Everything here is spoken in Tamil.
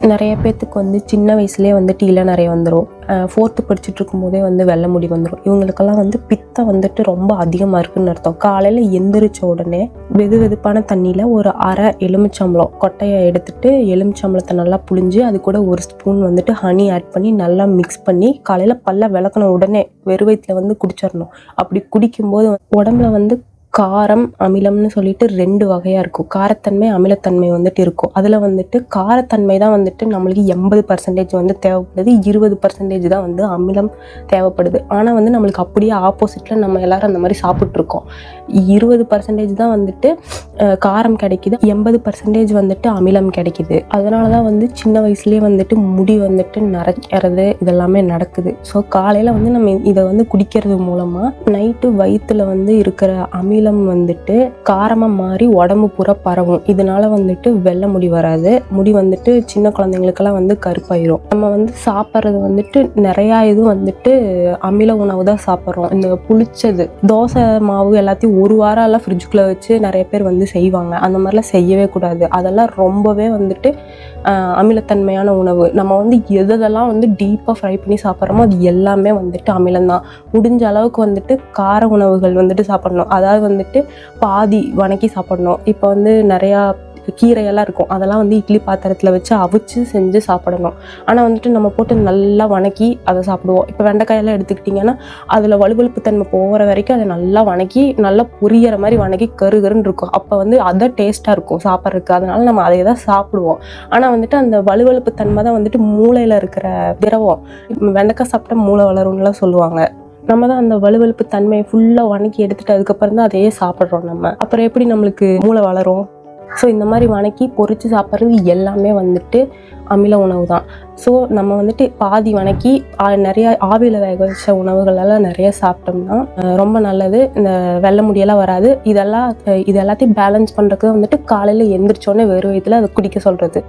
நிறைய பேர்த்துக்கு வந்து சின்ன வயசுலேயே வந்து டீல நிறைய வந்துடும் ஃபோர்த்து படிச்சுட்டு இருக்கும்போதே வந்து வெள்ளை முடி வந்துடும் இவங்களுக்கெல்லாம் வந்து பித்தம் வந்துட்டு ரொம்ப அதிகமாக இருக்குன்னு அர்த்தம். காலையில் எந்திரிச்ச உடனே வெது வெதுப்பான தண்ணியில் ஒரு அரை எலுமிச்சம்பளம் கொட்டையை எடுத்துட்டு எலுமிச்சம்பளத்தை நல்லா புழிஞ்சு அது கூட ஒரு ஸ்பூன் வந்துட்டு ஹனி ஆட் பண்ணி நல்லா மிக்ஸ் பண்ணி காலையில் பல்ல விளக்குன உடனே வெறுவயத்தில் வயிற்றுல வந்து குடிச்சிடணும் அப்படி குடிக்கும்போது உடம்புல வந்து காரம் அமிலம்னு சொல்லிட்டு ரெண்டு வகையாக இருக்கும். காரத்தன்மை அமிலத்தன்மை வந்துட்டு இருக்கும். அதில் வந்துட்டு காரத்தன்மை தான் வந்துட்டு நம்மளுக்கு எண்பது பர்சன்டேஜ் வந்து தேவைப்படுது. இருபது பர்சன்டேஜ் தான் வந்து அமிலம் தேவைப்படுது. ஆனால் வந்து நம்மளுக்கு அப்படியே ஆப்போசிட்டில் நம்ம எல்லாரும் அந்த மாதிரி சாப்பிட்ருக்கோம் இருபது பர்சன்டேஜ் தான் வந்துட்டு காரம் கிடைக்குது. எண்பது பர்சன்டேஜ் வந்துட்டு அமிலம் கிடைக்குது. அதனால தான் வந்து சின்ன வயசுலேயே வந்துட்டு முடி வந்துட்டு நரைக்கிறது இதெல்லாமே நடக்குது. ஸோ காலையில் வந்து நம்ம இதை வந்து குடிக்கிறது மூலமாக நைட்டு வயிற்றில் வந்து இருக்கிற அமிலம் வந்துட்டு காரமாக மாறி உடம்பு பூரா பரவும். இதனால வந்துட்டு வெள்ளை முடி வராது. முடி வந்துட்டு சின்ன குழந்தைங்களுக்கெல்லாம் வந்து கருப்பாயிரும். நம்ம வந்து சாப்பிட்றது வந்துட்டு நிறையா இது வந்துட்டு அமில உணவு தான் சாப்பிட்றோம். இந்த புளிச்சது தோசை மாவு எல்லாத்தையும் ஒரு வாரம் எல்லாம் ஃப்ரிட்ஜுக்குள்ளே வச்சு நிறைய பேர் வந்து செய்வாங்க. அந்த மாதிரிலாம் செய்யவே கூடாது. அதெல்லாம் ரொம்பவே வந்துட்டு அமிலத்தன்மையான உணவு. நம்ம வந்து எதெல்லாம் வந்து டீப்பாக ஃப்ரை பண்ணி சாப்பிட்றோமோ அது எல்லாமே வந்துட்டு அமிலம்தான் முடிஞ்ச அளவுக்கு வந்துட்டு கார உணவுகள் வந்துட்டு சாப்பிடணும். அதாவது வந்துட்டு பாதி வணக்கி சாப்பிடணும். இப்போ வந்து நிறையா கீரையெல்லாம் இருக்கும். அதெல்லாம் வந்து இட்லி பாத்திரத்தில் வச்சு அவிச்சு செஞ்சு சாப்பிடணும். ஆனால் வந்துட்டு நம்ம போட்டு நல்லா வணக்கி அதை சாப்பிடுவோம். இப்போ வெண்டைக்காயெல்லாம் எடுத்துக்கிட்டிங்கன்னா அதில் வலுவழுப்பு தன்மை போகிற வரைக்கும் அதை நல்லா வணக்கி நல்லா புரியற மாதிரி வணக்கி கரு கருன்னு இருக்கும். அப்போ வந்து அதை டேஸ்ட்டாக இருக்கும் சாப்பிட்றதுக்கு. அதனால நம்ம அதை தான் சாப்பிடுவோம். ஆனால் வந்துட்டு அந்த வலுவழுப்பு தன்மை தான் வந்துட்டு மூளையில் இருக்கிற திரவம். வெண்டைக்காய் சாப்பிட்டா மூளை வளரும்லாம் சொல்லுவாங்க. நம்ம தான் அந்த வலுவலுப்பு தன்மையை ஃபுல்லாக வணக்கி எடுத்துட்டு அதுக்கப்புறம் தான் அதையே சாப்பிட்றோம் நம்ம. அப்புறம் எப்படி நம்மளுக்கு மூளை வளரும்? ஸோ இந்த மாதிரி வணக்கி பொறிச்சு சாப்பிட்றது எல்லாமே வந்துட்டு அமில உணவு தான். ஸோ நம்ம வந்துட்டு பாதி வணக்கி நிறைய ஆவியில் வேக வச்ச உணவுகளெல்லாம் நிறைய சாப்பிட்டோம்னா ரொம்ப நல்லது. இந்த வெள்ளை முடியெல்லாம் வராது. இதெல்லாம் இது எல்லாத்தையும் பேலன்ஸ் பண்ணுறதுக்கு வந்துட்டு காலையில் எந்திரிச்சோடனே வெறும் வயிற்றுல அதை குடிக்க சொல்கிறது